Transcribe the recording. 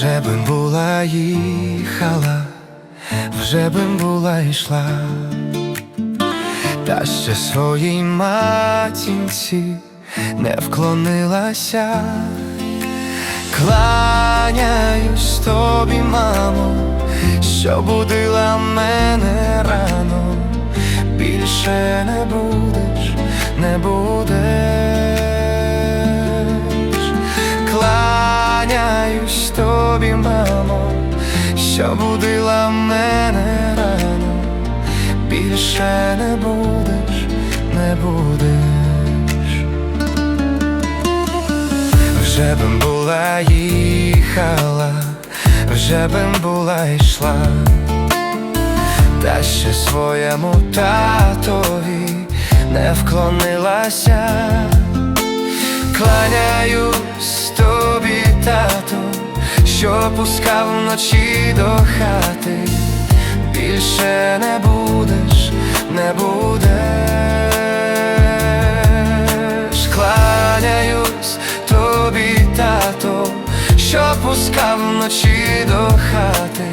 Вже би була їхала, вже би була йшла, та ще своїй матінці не вклонилася. Кланяюсь тобі, мамо, що будила мене рано, більше не будеш, Кланяюсь тобі, мамо, що будила мене рано, більше не будеш, не будеш. Вже б була їхала, вже б була йшла, та ще своєму татові не вклонилася. Що пускав вночі до хати, більше не будеш, не будеш. Кланяюсь тобі, тато, що пускав вночі до хати,